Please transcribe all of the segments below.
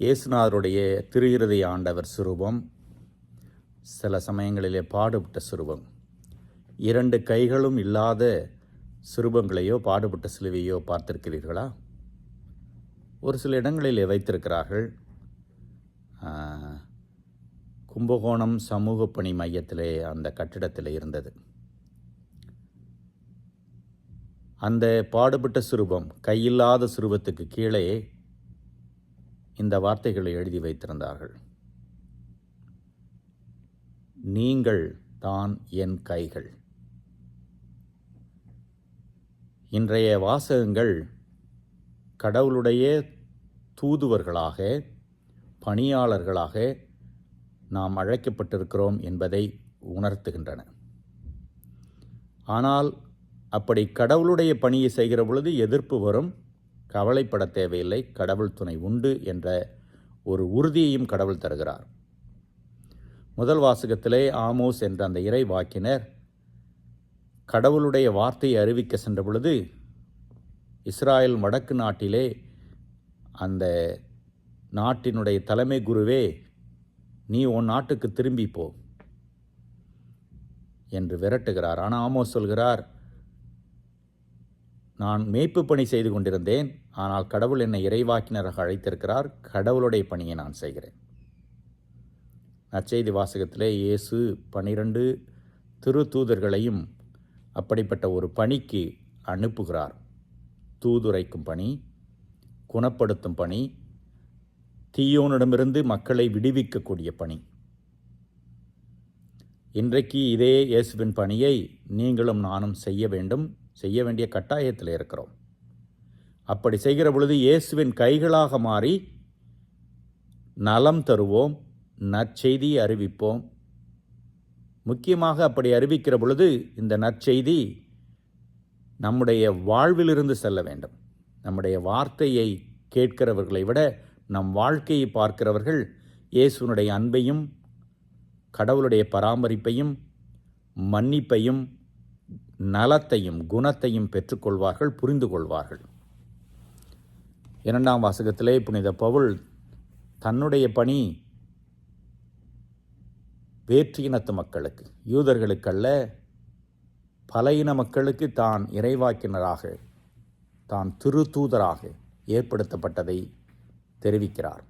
இயேசுநாதருடைய திரு ஆண்டவர் சுரூபம் சில சமயங்களிலே பாடுபட்ட சுரூபம். இரண்டு கைகளும் இல்லாத சுரூபங்களையோ பாடுபட்ட சிலுவையோ பார்த்திருக்கிறீர்களா? ஒரு சில இடங்களிலே வைத்திருக்கிறார்கள். கும்பகோணம் சமூக பணி மையத்திலே அந்த கட்டிடத்தில் இருந்தது. அந்த பாடுபட்ட சுரூபம் கையில்லாத சுரூபத்துக்கு கீழே இந்த வார்த்தைகளை எழுதி வைத்திருந்தார்கள். நீங்கள் தான் என் கைகள். இன்றைய வாசகங்கள் கடவுளுடைய தூதுவர்களாக பணியாளர்களாக நாம் அழைக்கப்பட்டிருக்கிறோம் என்பதை உணர்த்துகின்றன. ஆனால் அப்படி கடவுளுடைய பணியை செய்கிற பொழுது எதிர்ப்பு வரும். கவலைப்பட தேவையில்லை கடவுள் துணை உண்டு என்ற ஒரு உறுதியையும் கடவுள் தருகிறார். முதல் வாசகத்திலே ஆமோஸ் என்ற அந்த இறை வாக்கினர் கடவுளுடைய வார்த்தையை அறிவிக்க சென்ற பொழுது இஸ்ராயல் வடக்கு நாட்டிலே அந்த நாட்டினுடைய தலைமை குருவே நீ உன் நாட்டுக்கு திரும்பி போ என்று விரட்டுகிறார். ஆனால் ஆமோஸ் சொல்கிறார் நான் மேய்ப்பு பணி செய்து கொண்டிருந்தேன். ஆனால் கடவுள் என்னை இறைவாக்கினராக அழைத்திருக்கிறார். கடவுளுடைய பணியை நான் செய்கிறேன். நற்செய்தி வாசகத்திலே இயேசு பனிரெண்டு திரு தூதர்களையும் அப்படிப்பட்ட ஒரு பணிக்கு அனுப்புகிறார். தூதுரைக்கும் பணி குணப்படுத்தும் பணி தீயோனிடமிருந்து மக்களை விடுவிக்கக்கூடிய பணி. இன்றைக்கு இதே இயேசுவின் பணியை நீங்களும் நானும் செய்ய வேண்டும். செய்ய வேண்டிய கட்டாயத்தில் இருக்கிறோம். அப்படி செய்கிற பொழுது இயேசுவின் கைகளாக மாறி நலம் தருவோம் நற்செய்தி அறிவிப்போம். முக்கியமாக அப்படி அறிவிக்கிற பொழுது இந்த நற்செய்தி நம்முடைய வாழ்விலிருந்து செல்ல வேண்டும். நம்முடைய வார்த்தையை கேட்கிறவர்களை விட நம் வாழ்க்கையை பார்க்கிறவர்கள் இயேசுனுடைய அன்பையும் கடவுளுடைய பராமரிப்பையும் மன்னிப்பையும் நலத்தையும் குணத்தையும் பெற்றுக்கொள்வார்கள் புரிந்து கொள்வார்கள் இரண்டாம் வாசகத்திலே புனித பவுல் தன்னுடைய பணி வேற்று இனத்து மக்களுக்கு யூதர்களுக்கல்ல பல இன மக்களுக்கு தான் இறைவாக்கினராக தான் திருத்தூதராக ஏற்படுத்தப்பட்டதை தெரிவிக்கிறார்.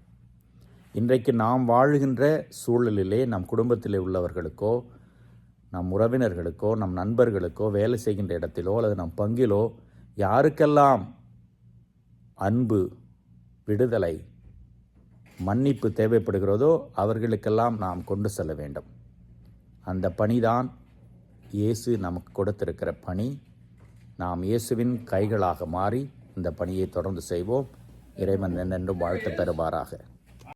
இன்றைக்கு நாம் வாழுகின்ற சூழலிலே நம் குடும்பத்திலே உள்ளவர்களுக்கோ நம் உறவினர்களுக்கோ நம் நண்பர்களுக்கோ வேலை செய்கின்ற இடத்திலோ அல்லது நம் பங்கிலோ யாருக்கெல்லாம் அன்பு விடுதலை மன்னிப்பு தேவைப்படுகிறதோ அவர்களுக்கெல்லாம் நாம் கொண்டு செல்ல வேண்டும். அந்த பணிதான் இயேசு நமக்கு கொடுத்திருக்கிற பணி. நாம் இயேசுவின் கைகளாக மாறி இந்த பணியை தொடர்ந்து செய்வோம். இறைவன் என்னென்றும் வாழ்த்து பெறுவாராக